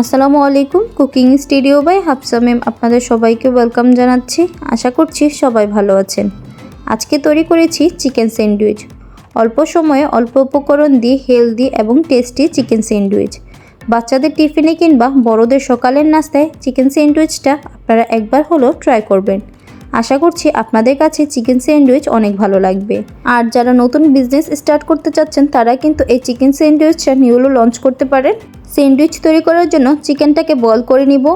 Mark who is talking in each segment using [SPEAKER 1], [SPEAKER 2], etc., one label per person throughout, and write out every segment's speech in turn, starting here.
[SPEAKER 1] আসসালামু আলাইকুম, cooking studio by Hafsa ma'am আপনাদের সবাইকে ওয়েলকাম জানাচ্ছি। আশা করছি সবাই ভালো আছেন। আজকে তৈরি করেছি চিকেন স্যান্ডউইচ। অল্প সময়ে অল্প উপকরণ দিয়ে হেলদি এবং টেস্টি চিকেন স্যান্ডউইচ। বাচ্চাদের টিফিনে কিংবা বড়দের সকালের নাস্তায় চিকেন স্যান্ডউইচটা আপনারা একবার হলেও ট্রাই করবেন। আশা করছি আপনাদের কাছে চিকেন স্যান্ডউইচ অনেক ভালো লাগবে। আর যারা নতুন বিজনেস স্টার্ট করতে চাচ্ছেন, তারা কিন্তু এই চিকেন স্যান্ডউইচটা নিউলো লঞ্চ করতে পারেন। স্যান্ডউইচ তৈরি করার জন্য চিকেনটাকে বয়েল করে নিব।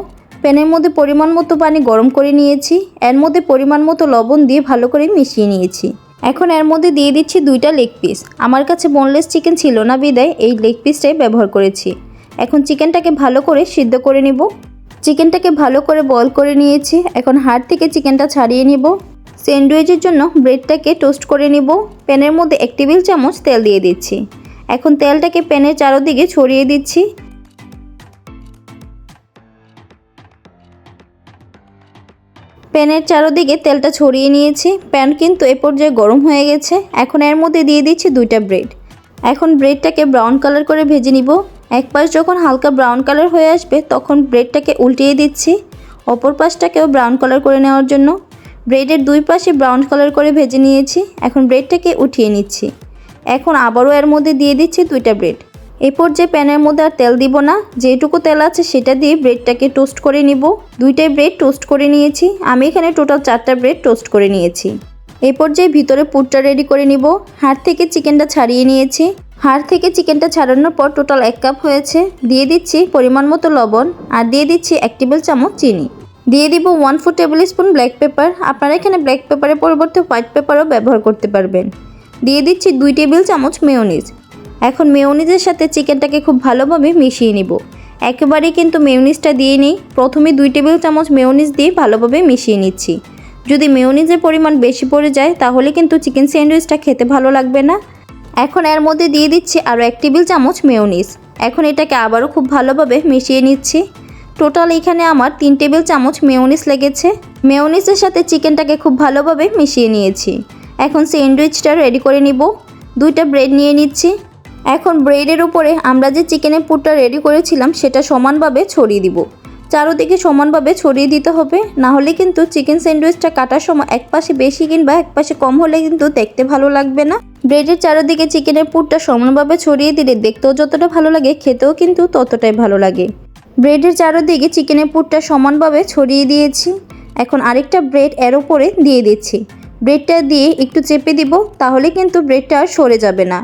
[SPEAKER 1] প্যানের মধ্যে পরিমাণ মতো পানি গরম করে নিয়েছি। এর মধ্যে পরিমাণ মতো লবণ দিয়ে ভালো করে মিশিয়ে নিয়েছি। এখন এর মধ্যে দিয়ে দিচ্ছি দুইটা লেগ পিস। আমার কাছে বোনলেস চিকেন ছিল না বিদায়, এই লেগ পিসটাই ব্যবহার করেছি। এখন চিকেনটাকে ভালো করে সিদ্ধ করে নিব। চিকেনটাকে ভালো করে বয়েল করে নিয়েছি। এখন হাড় থেকে চিকেনটা ছাড়িয়ে নিব। স্যান্ডউইচের জন্য ব্রেডটাকে টোস্ট করে নিব। প্যানের মধ্যে এক টেবিল চামচ তেল দিয়ে দিচ্ছি। এখন তেলটাকে প্যানের চারোদিকে ছড়িয়ে দিচ্ছি। প্যানের চারোদিকে তেলটা ছড়িয়ে নিয়েছি। প্যান কিন্তু এ পর্যায়ে গরম হয়ে গেছে। এখন এর মধ্যে দিয়ে দিচ্ছি দুইটা ব্রেড। এখন ব্রেডটাকে ব্রাউন কালার করে ভেজে নিব। এক পাশ যখন হালকা ব্রাউন কালার হয়ে আসবে, তখন ব্রেডটাকে উল্টিয়ে দিচ্ছি। অপর পাশটাকেও ব্রাউন কালার করে নেওয়ার জন্য। ব্রেডের দুই পাশে ব্রাউন কালার করে ভেজে নিয়েছি। এখন ব্রেডটাকে উঠিয়ে নিচ্ছি। এখন আবারও এর মধ্যে দিয়ে দিচ্ছি দুইটা ব্রেড এরপর যে প্যানের মধ্যে আর তেল দিব না, যেটুকু তেল আছে সেটা দিয়ে ব্রেডটাকে টোস্ট করে নিব। দুইটাই ব্রেড টোস্ট করে নিয়েছি। আমি এখানে টোটাল চারটা ব্রেড টোস্ট করে নিয়েছি। এরপর যে ভিতরে পুরটা রেডি করে নিব, হাড় থেকে চিকেনটা ছাড়িয়ে নিয়েছি। হাড় থেকে চিকেনটা ছাড়ানোর পর টোটাল এক কাপ হয়েছে। দিয়ে দিচ্ছি পরিমাণ মতো লবণ আর দিয়ে দিচ্ছি এক টেবিল চামচ চিনি। দিয়ে দিব one four tablespoon black pepper. আপনারা এখানে ব্ল্যাক পেপারের পরিবর্তে হোয়াইট পেপারও ব্যবহার করতে পারবেন। দিয়ে দিচ্ছি দুই টেবিল চামচ মেয়োনিজ। এখন মেয়োনিজের সাথে চিকেনটাকে খুব ভালোভাবে মিশিয়ে নিব। একেবারেই কিন্তু মেয়োনিজটা দিয়ে নিই। প্রথমে দুই টেবিল চামচ মেয়োনিজ দিয়ে ভালোভাবে মিশিয়ে নিচ্ছি। যদি মেয়োনিজের পরিমাণ বেশি পড়ে যায়, তাহলে কিন্তু চিকেন স্যান্ডউইচটা খেতে ভালো লাগবে না। এখন এর মধ্যে দিয়ে দিচ্ছি আরও এক টেবিল চামচ মেয়োনিজ। এখন এটাকে আবারও খুব ভালোভাবে মিশিয়ে নিচ্ছি। টোটাল এখানে আমার তিন টেবিল চামচ মেয়োনিজ লেগেছে। মেয়োনিজের সাথে চিকেনটাকে খুব ভালোভাবে মিশিয়ে নিয়েছি। এখন স্যান্ডউইচটা রেডি করে নিব। দুইটা ব্রেড নিয়ে নিচ্ছি। এখন ব্রেডের উপরে আমরা যে চিকেনের পুরটা রেডি করেছিলাম সেটা সমানভাবে ছড়িয়ে দিব। চারোদিকে সমানভাবে ছড়িয়ে দিতে হবে। না হলে কিন্তু চিকেন স্যান্ডউইচটা কাটার সময় এক পাশে বেশি কিংবা এক পাশে কম হলে কিন্তু দেখতে ভালো লাগবে না। ব্রেডের চারোদিকে চিকেনের পুরটা সমানভাবে ছড়িয়ে দিলে দেখতেও যতটা ভালো লাগে, খেতেও কিন্তু ততটাই ভালো লাগে। ব্রেডের চারোদিকে চিকেনের পুরটা সমানভাবে ছড়িয়ে দিয়েছি। এখন আরেকটা ব্রেড এর উপরে দিয়ে দিচ্ছি। ব্রেডটা দিয়ে একটু চেপে দিব, তাহলে কিন্তু ব্রেডটা আর সরে যাবে না।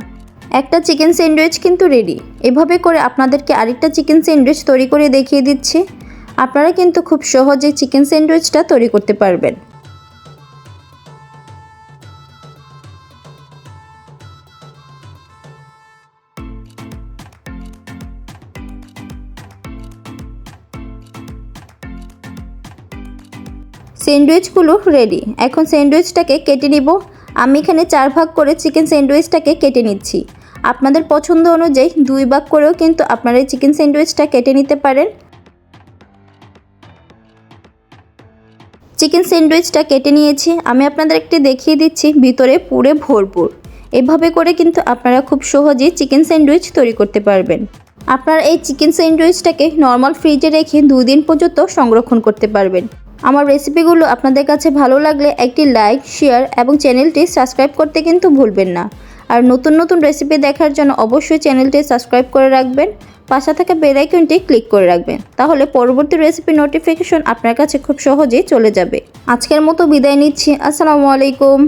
[SPEAKER 1] একটা চিকেন স্যান্ডউইচ কিন্তু রেডি। এভাবে করে আপনাদেরকে আরেকটা চিকেন স্যান্ডউইচ তৈরি করে দেখিয়ে দিচ্ছি। আপনারা কিন্তু খুব সহজে চিকেন স্যান্ডউইচটা তৈরি করতে পারবেন। স্যান্ডউইচগুলো রেডি। এখন স্যান্ডউইচটাকে কেটে নিব। আমি এখানে চার ভাগ করে চিকেন স্যান্ডউইচটাকে কেটে নিচ্ছি। আপনাদের পছন্দ অনুযায়ী দুই ভাগ করেও কিন্তু আপনারা এই চিকেন স্যান্ডউইচটা কেটে নিতে পারেন। চিকেন স্যান্ডউইচটা কেটে নিয়েছি। আমি আপনাদের একটি দেখিয়ে দিচ্ছি, ভিতরে পুরে ভরপুর। এভাবে করে কিন্তু আপনারা খুব সহজেই চিকেন স্যান্ডউইচ তৈরি করতে পারবেন। আপনারা এই চিকেন স্যান্ডউইচটাকে নর্মাল ফ্রিজে রেখে দুই দিন পর্যন্ত সংরক্ষণ করতে পারবেন। আমার রেসিপিগুলো আপনাদের কাছে ভালো লাগলে একটি লাইক, শেয়ার এবং চ্যানেলটি সাবস্ক্রাইব করতে কিন্তু ভুলবেন না। আর নতুন নতুন রেসিপি দেখার জন্য অবশ্যই চ্যানেলটি সাবস্ক্রাইব করে রাখবেন। পাশে থাকা বেল আইকনটি ক্লিক করে রাখবেন। তাহলে পরবর্তী রেসিপি নোটিফিকেশন আপনার কাছে খুব সহজেই চলে যাবে। আজকের মতো বিদায় নিচ্ছি। আসসালামু আলাইকুম।